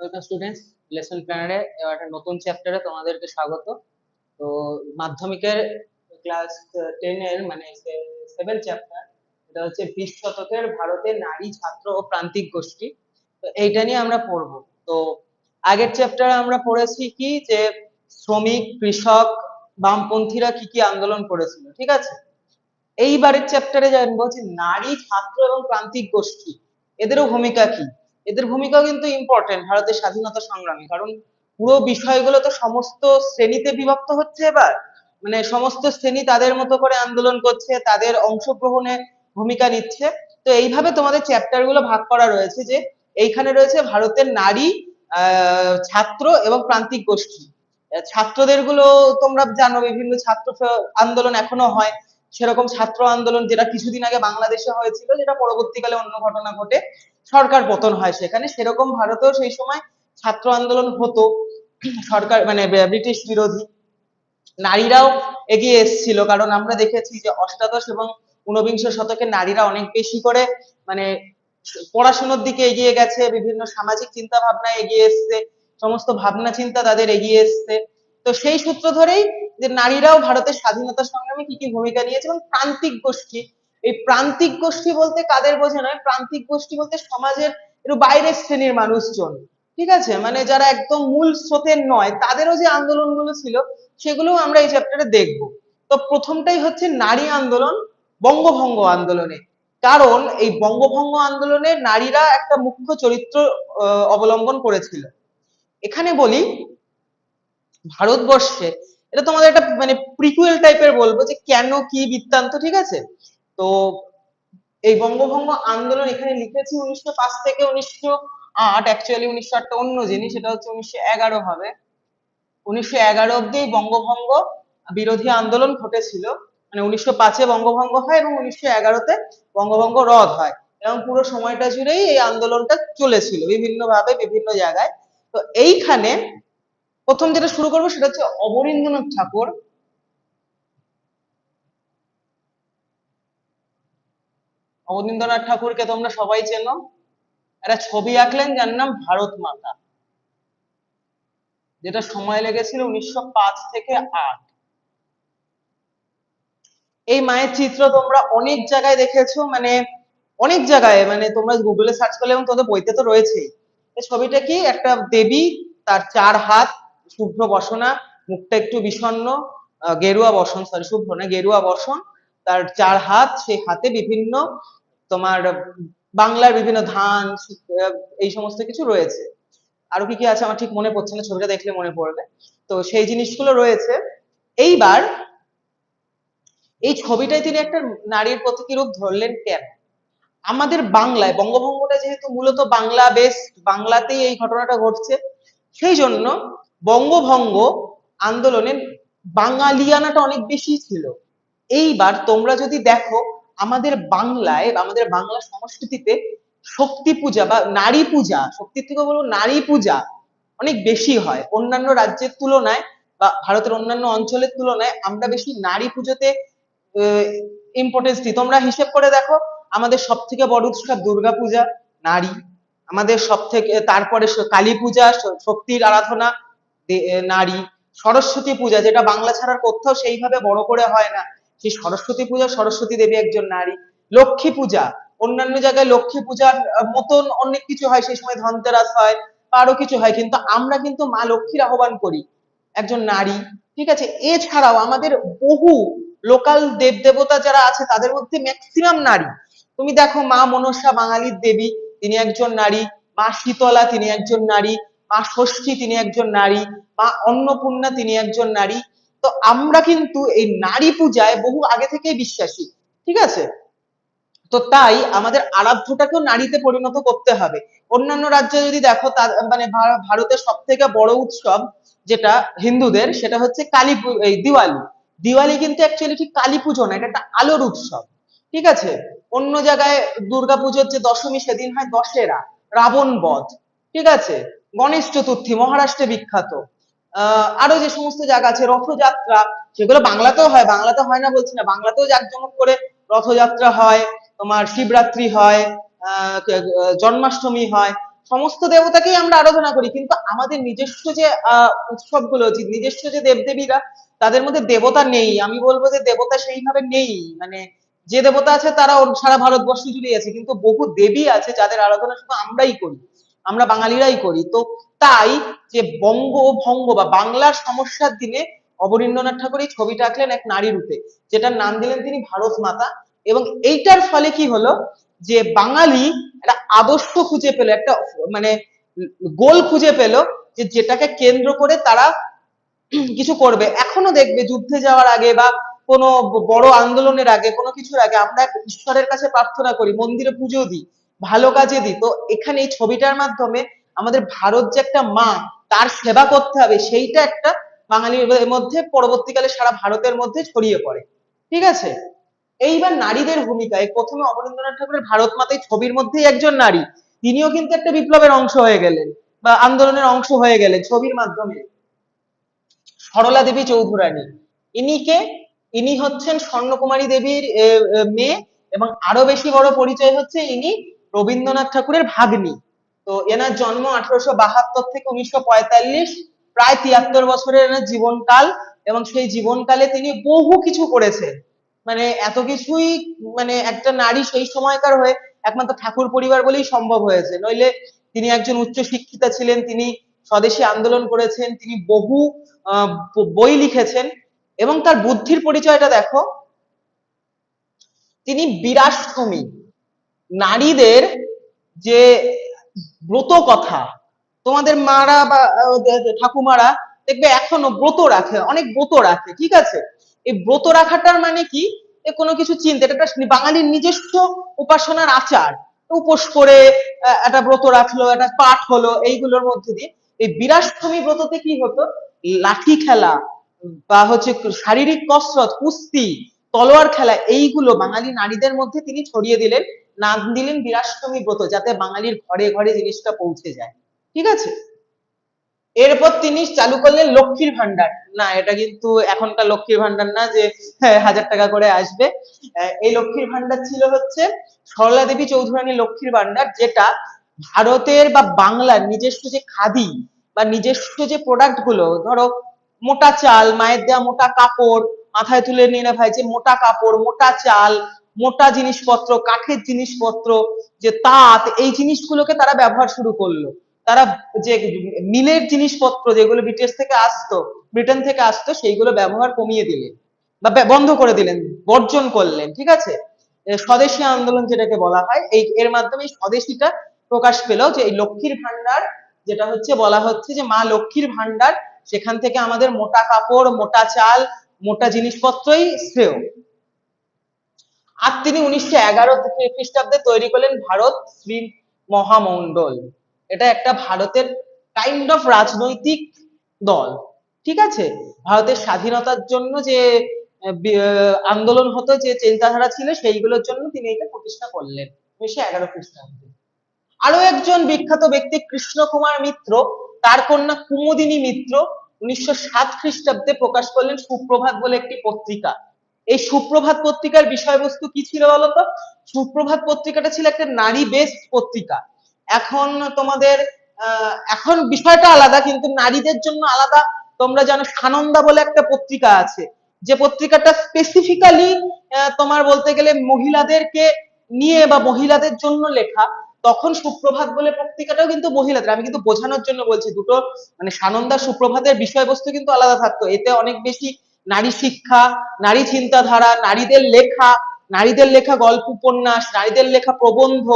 Welcome students lesson প্ল্যানারে একটা নতুন চ্যাপ্টারে তোমাদেরকে স্বাগত। তো মাধ্যমিকের ক্লাস টেনের মানে সেভেন চ্যাপ্টার এটা হচ্ছে বিশ শতকের ভারতের নারী, ছাত্র ও প্রান্তিক গোষ্ঠী। তো এইটা নিয়ে আমরা পড়ব। তো আগের চ্যাপ্টারে আমরা পড়েছি কি যে শ্রমিক, কৃষক, বামপন্থীরা কি কি আন্দোলন করেছিল, ঠিক আছে? এইবারের চ্যাপ্টারে জানব যে নারী, ছাত্র এবং প্রান্তিক গোষ্ঠী, এদেরও ভূমিকা কি? এদের ভূমিকাও কিন্তু ইম্পর্টেন্ট ভারতের স্বাধীনতা সংগ্রামে। কারণ পুরো বিষয়গুলো তো সমস্ত শ্রেণীতে বিভক্ত হচ্ছে এবার। মানে সমস্ত শ্রেণি তাদের মতো করে আন্দোলন করছে, তাদের অংশগ্রহণে ভূমিকা নিচ্ছে। তো এইভাবে তোমাদের চ্যাপ্টারগুলো ভাগ করা রয়েছে যে এইখানে রয়েছে ভারতের নারী ছাত্র এবং প্রান্তিক গোষ্ঠী। ছাত্রদেরগুলো তোমরা জানো, বিভিন্ন ছাত্র আন্দোলন এখনও হয়। সেরকম ছাত্র আন্দোলন যেটা কিছুদিন আগে বাংলাদেশে হয়েছিল, যেটা পরবর্তীকালে অন্য ঘটনা ঘটে। সরকার পতন হয় সেখানে। সেরকম ভারতেও সেই সময় ছাত্র আন্দোলন হতো। সরকার মানে ব্রিটিশ বিরোধী নারীরাও এগিয়ে এসেছিল। কারণ আমরা দেখেছি যে অষ্টাদশ এবং ঊনবিংশ শতকে নারীরা অনেক বেশি করে মানে পড়াশোনার দিকে এগিয়ে গেছে, বিভিন্ন সামাজিক চিন্তা ভাবনায় এগিয়ে এসছে, সমস্ত ভাবনা চিন্তা তাদের এগিয়ে এসছে। তো সেই সূত্র ধরেই যে নারীরাও ভারতের স্বাধীনতা সংগ্রামে কি কি ভূমিকা নিয়েছে এবং প্রান্তিক গোষ্ঠী এই প্রান্তিক গোষ্ঠী বলতে কাদের বোঝানো হয় প্রান্তিক গোষ্ঠী বলতে সমাজের একটু বাইরের শ্রেণির মানুষজন। ঠিক আছে? মানে যারা একদম মূল স্রোতের নয়, তাদেরও যে আন্দোলনগুলো ছিল, সেগুলোও আমরা এই চ্যাপ্টারে দেখব। তো প্রথমটাই হচ্ছে নারী আন্দোলন, বঙ্গভঙ্গ আন্দোলনে। কারণ এই বঙ্গভঙ্গ আন্দোলনে নারীরা একটা মুখ্য চরিত্র অবলম্বন করেছিল। এখানে বলি, ভারতবর্ষে, এটা তোমাদের একটা মানে প্রিকুয়েল টাইপের বলব যে কেন, কি বৃত্তান্ত, ঠিক আছে? তো এই বঙ্গভঙ্গ আন্দোলন এখানে লিখেছি উনিশশো পাঁচ থেকে উনিশশো আট অ্যাকচুয়ালি উনিশশো আটটা অন্য জিনিস সেটা হচ্ছে উনিশশো এগারো হবে। উনিশশো এগারো অব্দি বঙ্গভঙ্গ বিরোধী আন্দোলন ঘটেছিল। মানে উনিশশো পাঁচে বঙ্গভঙ্গ হয় এবং উনিশশো এগারোতে বঙ্গভঙ্গ রদ হয়। এবং পুরো সময়টা জুড়েই এই আন্দোলনটা চলেছিল বিভিন্ন ভাবে বিভিন্ন জায়গায়। তো এইখানে প্রথম যেটা শুরু করব সেটা হচ্ছে অবনীন্দ্রনাথ ঠাকুর। অবনীন্দ্রনাথ ঠাকুরকে তোমরা সবাই চেনো। একটা ছবি আঁকলেন যার নাম ভারত মাতা। যেটা সময় লেগেছিল উনিশশো পাঁচ থেকে আট। এই মায়ের চিত্র তোমরা অনেক জায়গায় দেখেছ মানে অনেক জায়গায় মানে তোমরা গুগলে সার্চ করলে এবং তোদের বইতে তো রয়েছেই। এই ছবিটা কি? একটা দেবী তার চার হাত শুভ্র বসনা মুখটা একটু বিষণ্ণ আহ, গেরুয়া বসন সরি শুভ্র না গেরুয়া বসন। তার চার হাত সেই হাতে বিভিন্ন তোমার, বাংলার বিভিন্ন ধান, এই সমস্ত কিছু রয়েছে। আরও কি কি আছে আমার ঠিক মনে পড়ছে না, ছবিটা দেখলে মনে পড়বে। তো সেই জিনিসগুলো রয়েছে। এইবার এই ছবিটায় তিনি একটা নারীর প্রতীকী রূপ ধরলেন কেন? আমাদের বাংলায়, বঙ্গভঙ্গটা যেহেতু মূলত বাংলা বেশ বাংলাতেই এই ঘটনাটা ঘটছে, সেই জন্য বঙ্গভঙ্গ আন্দোলনের বাঙালিয়ানাটা অনেক বেশি ছিল। এইবার তোমরা যদি দেখো আমাদের বাংলায় আমাদের বাংলা সংস্কৃতিতে শক্তি পূজা বা নারী পূজা, শক্তির থেকে বলব নারী পূজা অনেক বেশি হয়। অন্যান্য রাজ্যের তুলনায় বা ভারতের অন্যান্য অঞ্চলের তুলনায় আমরা বেশি নারী পুজোতে ইম্পর্টেন্স দিই। তোমরা হিসেব করে দেখো, আমাদের সব থেকে বড় উৎসব দুর্গা পূজা, নারী। আমাদের সব থেকে তারপরে কালী পূজা শক্তির আরাধনা নারী। সরস্বতী পূজা, যেটা বাংলা ছাড়ার কোথাও সেইভাবে বড় করে হয় না। সেই সরস্বতী পূজা সরস্বতী দেবী একজন নারী। লক্ষ্মী পূজা, অন্যান্য জায়গায় লক্ষ্মী পূজার মতন অনেক কিছু হয়, সেই সময় ধনতেরাস হয়, আরও কিছু হয়, কিন্তু আমরা কিন্তু মা লক্ষ্মীর আহ্বান করি, একজন নারী, ঠিক আছে? এছাড়াও আমাদের বহু লোকাল দেব দেবতা যারা আছে, তাদের মধ্যে ম্যাক্সিমাম নারী। তুমি দেখো মা মনসা বাঙালির দেবী, তিনি একজন নারী, মা শীতলা, তিনি একজন নারী, মা ষষ্ঠী, তিনি একজন নারী, মা অন্নপূর্ণা, তিনি একজন নারী তো আমরা কিন্তু এই নারী পূজায় বহু আগে থেকেই বিশ্বাসী, ঠিক আছে? তো তাই আমাদের আরাধ্যটাকেও নারীতে পরিণত করতে হবে। অন্যান্য রাজ্যে যদি দেখো মানে ভারতের সব থেকে বড় উৎসব যেটা হিন্দুদের, সেটা হচ্ছে কালী এই দিওয়ালি। দিওয়ালি কিন্তু অ্যাকচুয়ালি ঠিক কালী পুজো না, এটা একটা আলোর উৎসব, ঠিক আছে? অন্য জায়গায় দুর্গাপুজোর যে দশমী সেদিন হয় দশেরা, রাবণ বধ, ঠিক আছে? গণেশ চতুর্থী, মহারাষ্ট্রে বিখ্যাত। আরও যে সমস্ত জায়গা আছে, রথযাত্রা, সেগুলো বাংলাতেও হয়, বাংলাতে হয় না বলছি না, বাংলাতেও জাঁকজমক করে রথযাত্রা হয়, তোমার শিবরাত্রি হয় জন্মাষ্টমী হয়, সমস্ত দেবতাকেই আমরা আরাধনা করি, কিন্তু আমাদের নিজস্ব যে উৎসবগুলো যে নিজস্ব যে দেবদেবীরা, তাদের মধ্যে দেবতা নেই, আমি বলব যে দেবতা সেইভাবে নেই মানে যে দেবতা আছে তারা সারা ভারতবর্ষ জুড়ে আছে, কিন্তু বহু দেবী আছে যাদের আরাধনা শুধু আমরাই করি, আমরা বাঙালিরাই করি, তো তাই যে বঙ্গ ভঙ্গ বা বাংলার সমস্যার দিনে অবনীন্দ্রনাথ ঠাকুর এই ছবিটা আঁকলেন এক নারী রূপে, যেটার নাম দিলেন তিনি ভারত মাতা। এবং এইটার ফলে কি হলো যে বাঙালি একটা আদর্শ খুঁজে পেল, একটা মানে গোল খুঁজে পেল যে যেটাকে কেন্দ্র করে তারা কিছু করবে। এখনও দেখবে যুদ্ধে যাওয়ার আগে বা কোনো বড় আন্দোলনের আগে, কোনো কিছুর আগে আমরা ঈশ্বরের কাছে প্রার্থনা করি, মন্দিরে পুজো দিই, ভালো কাজে দিই। তো এখানে এই ছবিটার মাধ্যমে আমাদের ভারত যে একটা মা, তার সেবা করতে হবে, সেইটা একটা বাঙালির মধ্যে পরবর্তীকালে সারা ভারতের মধ্যে ছড়িয়ে পড়ে। ঠিক আছে? এইবার নারীদের ভূমিকায় প্রথমে অবনীন্দ্রনাথ ঠাকুরের ভারত মাতা এই ছবির মধ্যেই একজন নারী। তিনিও কিন্তু একটা বিপ্লবের অংশ হয়ে গেলেন বা আন্দোলনের অংশ হয়ে গেলেন ছবির মাধ্যমে। সরলা দেবী চৌধুরানী। ইনি কে? ইনি হচ্ছেন স্বর্ণকুমারী দেবীর মেয়ে এবং আরও বেশি বড় পরিচয় হচ্ছে ইনি রবীন্দ্রনাথ ঠাকুরের ভাগ্নী। তো এনার জন্ম আঠারোশো বাহাত্তর থেকে উনিশশো পঁয়তাল্লিশ, প্রায় তিয়াত্তর বছরের এনার জীবনকাল এবং সেই জীবনকালে তিনি বহু কিছু করেছেন। মানে এত কিছুই মানে একটা নারী সেই সময়কার হয়ে একমাত্র ঠাকুর পরিবার বলেই সম্ভব হয়েছে। নইলে তিনি একজন উচ্চ শিক্ষিতা ছিলেন, তিনি স্বদেশী আন্দোলন করেছেন, তিনি বহু বই লিখেছেন এবং তার বুদ্ধির পরিচয়টা দেখো। তিনি বিরাষ্টমী নারীদের যে ব্রত কথা। তোমাদের মারা বা ঠাকুমারা দেখবে এখনও ব্রত রাখে, অনেক ব্রত রাখে, ঠিক আছে? এই ব্রত রাখাটার মানে কি? কোনো কিছু চিন্তা, এটা একটা বাঙালির নিজস্ব উপাসনার আচার। উপোস করে একটা ব্রত রাখল, একটা পাঠ হলো, এইগুলোর মধ্যে দিয়ে। এই বিরাষ্টমী ব্রততে কি হতো? লাঠি খেলা, বা হচ্ছে শারীরিক কসরত, কুস্তি, তলোয়ার খেলা, এইগুলো বাঙালি নারীদের মধ্যে তিনি ছড়িয়ে দিলেন। নাম দিলেন বিরাষ্টমী ব্রত যাতে বাঙালির ঘরে ঘরে জিনিসটা পৌঁছে যায়। ঠিক আছে? এরপর তিনি চালু করলেন লক্ষ্মীর ভান্ডার না এটা কিন্তু এখনকার লক্ষ্মীর ভান্ডার না যে হ্যাঁ, হাজার টাকা করে আসবে। এই লক্ষ্মীর ভান্ডার ছিল হচ্ছে সরলা দেবী চৌধুরানী লক্ষ্মীর ভান্ডার যেটা ভারতের বা বাংলার নিজস্ব যে খাদি বা নিজস্ব যে প্রোডাক্টগুলো ধরো মোটা চাল মায়ের দেওয়া মোটা কাপড় মাথায় তুলে নিয়ে ভাই যে মোটা কাপড় মোটা চাল মোটা জিনিসপত্র, কাঠের জিনিসপত্র, যে তাঁত, এই জিনিসগুলোকে তারা ব্যবহার শুরু করল। তারা যে মিলের জিনিসপত্র যেগুলো ব্রিটিশ থেকে আসতো, ব্রিটেন থেকে আসতো, সেইগুলো ব্যবহার কমিয়ে দিলেন বা বন্ধ করে দিলেন, বর্জন করলেন, ঠিক আছে? স্বদেশী আন্দোলন যেটাকে বলা হয়, এই, এর মাধ্যমে স্বদেশীটা প্রকাশ পেল যে এই লক্ষ্মীর ভান্ডার যেটা হচ্ছে, বলা হচ্ছে যে মা লক্ষ্মীর ভান্ডার সেখান থেকে আমাদের মোটা কাপড়, মোটা চাল, মোটা জিনিসপত্রই শ্রেয়। আর তিনি উনিশশো এগারো খ্রিস্টাব্দে তৈরি করলেন ভারত শ্রী মহামণ্ডল। এটা একটা ভারতের কাইন্ড অফ রাজনৈতিক দল। ঠিক আছে? ভারতের স্বাধীনতার জন্য যে আন্দোলন হতো, যে চিন্তাধারা ছিল, সেইগুলোর জন্য তিনি এটা প্রতিষ্ঠা করলেন, উনিশশো এগারো খ্রিস্টাব্দে। আরও একজন বিখ্যাত ব্যক্তি কৃষ্ণ কুমার মিত্র, তার কন্যা কুমুদিনী মিত্র, উনিশশো সাত খ্রিস্টাব্দে প্রকাশ করলেন সুপ্রভাত বলে একটি পত্রিকা। এই সুপ্রভাত পত্রিকার বিষয়বস্তু কি ছিল বলতো? সুপ্রভাত পত্রিকাটা ছিল একটা নারী বেসড পত্রিকা। এখন তোমাদের এখন বিষয়টা আলাদা, কিন্তু নারীদের জন্য আলাদা। তোমরা জানো সানন্দা বলে একটা পত্রিকা আছে। যে পত্রিকাটা স্পেসিফিক্যালি তোমার বলতে গেলে মহিলাদেরকে নিয়ে বা মহিলাদের জন্য লেখা। তখন সুপ্রভাত বলে পত্রিকাটাও কিন্তু মহিলাদের। আমি কিন্তু বোঝানোর জন্য বলছি, দুটো মানে সানন্দা সুপ্রভাতের বিষয়বস্তু কিন্তু আলাদা থাকতো। এতে অনেক বেশি নারী শিক্ষা, নারী চিন্তাধারা, নারীদের লেখা নারীদের লেখা গল্প, উপন্যাস, নারীদের লেখা প্রবন্ধ,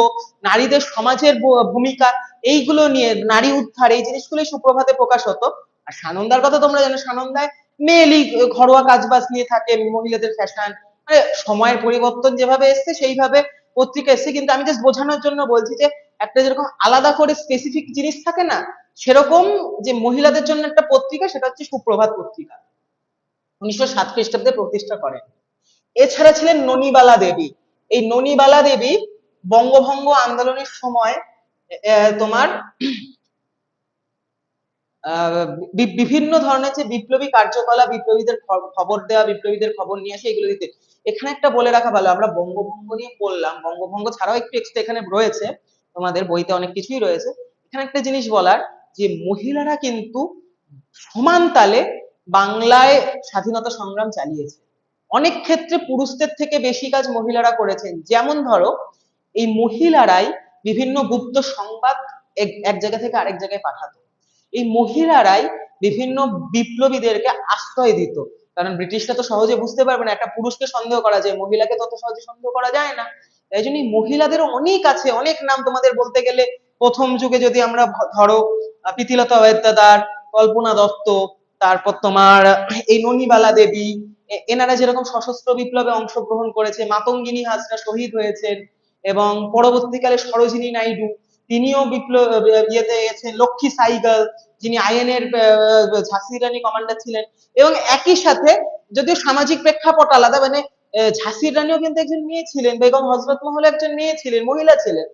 নারীদের সমাজের ভূমিকা, এইগুলো নিয়ে নারী উদ্ধার, এই জিনিসগুলোই সুপ্রভাতে প্রকাশ হতো। আর সানন্দার কথা তোমরা জানো, সানন্দায় মেয়েলি ঘরোয়া কাজবাজ নিয়ে থাকে, মহিলাদের ফ্যাশন মানে সময়ের পরিবর্তন যেভাবে এসছে, সেইভাবে পত্রিকা এসছে। কিন্তু আমি জাস্ট বোঝানোর জন্য বলছি যে, একটা যেরকম আলাদা করে স্পেসিফিক জিনিস থাকে না, সেরকম যে মহিলাদের জন্য একটা পত্রিকা, সেটা হচ্ছে সুপ্রভাত পত্রিকা। উনিশশো সাত খ্রিস্টাব্দে প্রতিষ্ঠা করেন। এছাড়া ছিলেন ননিবালা দেবী। এই ননিবালা দেবী বঙ্গভঙ্গ আন্দোলনের সময় তোমার বিভিন্ন ধরনের যে বিপ্লবী কার্যকলাপ, বিপ্লবীদের খবর দেওয়া, বিপ্লবীদের খবর নিয়ে আসে, এগুলো দিতে। এখানে একটা বলে রাখা ভালো, আমরা বঙ্গভঙ্গ নিয়ে পড়লাম বঙ্গভঙ্গ ছাড়াও একটু এক্সট্রা এখানে রয়েছে, তোমাদের বইতে অনেক কিছুই রয়েছে। এখানে একটা জিনিস বলার যে মহিলারা কিন্তু সমান তালে বাংলায় স্বাধীনতা সংগ্রাম চালিয়েছে। অনেক ক্ষেত্রে পুরুষদের থেকে বেশি কাজ মহিলারা করেছেন। যেমন ধরো, এই মহিলারাই বিভিন্ন গুপ্ত সংবাদ এক- জায়গা থেকে আরেক জায়গায় পাঠাতো। এই মহিলারাই বিভিন্ন বিপ্লবীদেরকে আশ্রয় দিত। কারণ ব্রিটিশরা তো সহজে বুঝতে পারবে না, একটা পুরুষকে সন্দেহ করা যায়, মহিলাকে তত সহজে সন্দেহ করা যায় না। তাই জন্য এই মহিলাদেরও অনেক আছে, অনেক নাম তোমাদের বলতে গেলে প্রথম যুগে যদি আমরা ধরো প্রীতিলতা ওয়েদার কল্পনা দত্ত তারপর তোমার এই ননিবালা দেবী এনারা যেরকম সশস্ত্র বিপ্লবে অংশগ্রহণ করেছে, মাতঙ্গিনী হাজরা শহীদ হয়েছেন এবং পরবর্তীকালে সরোজিনী নাইডু, তিনিও বিপ্লব ইয়েতে গেছেন লক্ষ্মী সাইগাল, যিনি আইএনএর ঝাঁসি রানী কমান্ডার ছিলেন এবং একই সাথে যদিও সামাজিক প্রেক্ষাপট আলাদা মানে ঝাঁসির রানীও কিন্তু একজন মেয়ে ছিলেন, বেগম হজরত মহল একজন মেয়ে ছিলেন, মহিলা ছিলেন।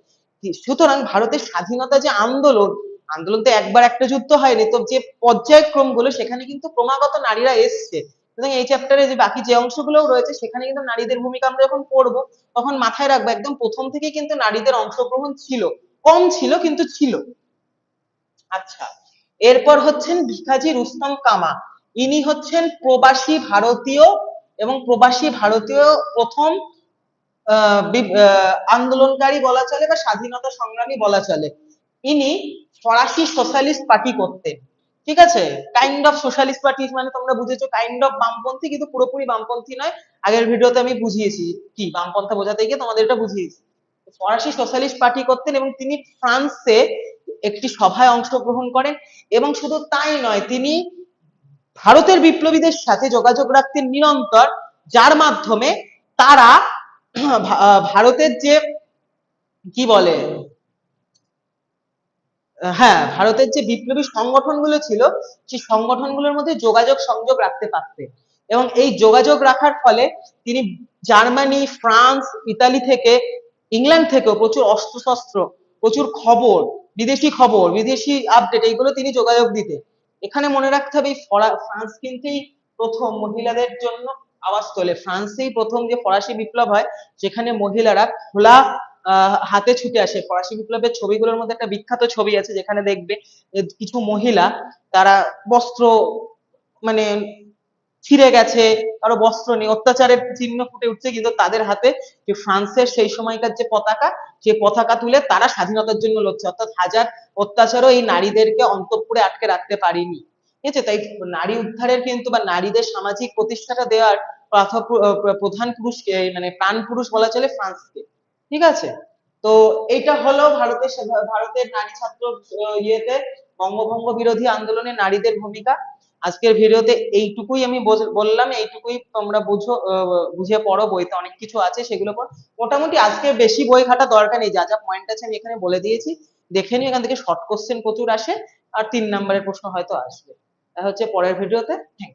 সুতরাং ভারতের স্বাধীনতা যে আন্দোলন আন্দোলন তো একবার একটা যুদ্ধ হয়নি, তো যে পর্যায়ক্রমগুলো, সেখানে কিন্তু ক্রমাগত নারীরা এসছে। সুতরাং এই চ্যাপ্টারে যে বাকি যে অংশগুলো রয়েছে, সেখানে কিন্তু নারীদের ভূমিকা আমরা যখন পড়ব, তখন মাথায় রাখব, একদম প্রথম থেকেই কিন্তু নারীদের অংশগ্রহণ ছিল। কম ছিল, কিন্তু ছিল। আচ্ছা এরপর হচ্ছেন ভিকাজি রুস্তম কামা। ইনি হচ্ছেন প্রবাসী ভারতীয় এবং প্রবাসী ভারতীয় প্রথম আন্দোলনকারী বলা চলে বা স্বাধীনতা সংগ্রামী বলা চলে। ইনি ফরাসি সোশ্যালিস্ট পার্টি করতেন। ঠিক আছে? কাইন্ড অফ সোশ্যালিস্ট পার্টি মানে তোমরা বুঝেছ কাইন্ড অফ বামপন্থী কিন্তু পুরোপুরি বামপন্থী নয়। আগের ভিডিওতে আমি বুঝিয়েছি। কি, বামপন্থা বোঝাতে গিয়ে তোমাদের এটা বুঝিয়েছি। ফরাসি সোশ্যালিস্ট পার্টি করতেন এবং তিনি ফ্রান্সে একটি সভায় অংশগ্রহণ করেন এবং শুধু তাই নয়, তিনি ভারতের বিপ্লবীদের সাথে যোগাযোগ রাখতেন নিরন্তর, যার মাধ্যমে তারা ভারতের যে, কি বলে হ্যাঁ ভারতের যে বিপ্লবী সংগঠনগুলো ছিল, সেই সংগঠনগুলোর মধ্যে যোগাযোগ সংযোগ রাখতে পারতেন এবং এই যোগাযোগ রাখার ফলে তিনি জার্মানি, ফ্রান্স, ইতালি থেকে, ইংল্যান্ড থেকেও প্রচুর অস্ত্রশস্ত্র, প্রচুর খবর, বিদেশি খবর, বিদেশি আপডেট এইগুলো তিনি যোগাযোগ দিতে। এখানে মনে রাখতে হবে ফ্রান্স কিন্তু প্রথম মহিলাদের জন্য আওয়াজ তোলে। ফ্রান্সেই প্রথম যে ফরাসি বিপ্লব হয়, সেখানে মহিলারা খোলা হাতে ছুটে আসে। ফরাসি বিপ্লবের ছবিগুলোর মধ্যে একটা বিখ্যাত ছবি আছে যেখানে দেখবে কিছু মহিলা তারা বস্ত্র মানে ছিঁড়ে গেছে, কারও বস্ত্র নেই, অত্যাচারের চিহ্ন ফুটে উঠছে, কিন্তু তাদের হাতে যে ফ্রান্সের সেই সময়কার যে পতাকা সেই পতাকা তুলে তারা স্বাধীনতার জন্য লড়ছে। অর্থাৎ হাজার অত্যাচারও এই নারীদেরকে অন্তঃপুরে আটকে রাখতে পারেনি। ঠিক আছে? তাই নারী উদ্ধারের কিন্তু বা নারীদের সামাজিক প্রতিষ্ঠাটা দেওয়ার প্রধান পুরুষকে মানে প্রাণ পুরুষ বলা চলে ফ্রান্সকে। ঠিক আছে? তো এটা হলো ভারতের ভারতের নারী ছাত্র ইয়েতে বঙ্গভঙ্গ বিরোধী আন্দোলনে নারীদের ভূমিকা। আজকের ভিডিওতে এইটুকুই আমি বললাম, এইটুকুই তোমরা বুঝো বুঝে পড়ো, বইতে অনেক কিছু আছে সেগুলো পড়ো। মোটামুটি আজকে বেশি বই ঘাটা দরকার নেই, যা যা পয়েন্ট আছে আমি এখানে বলে দিয়েছি। দেখে নিও, এখান থেকে শর্ট কোশ্চেন প্রচুর আসে, আর তিন নম্বরের প্রশ্ন হয়তো আসবে। দেখা হচ্ছে পরের ভিডিওতে থ্যাংক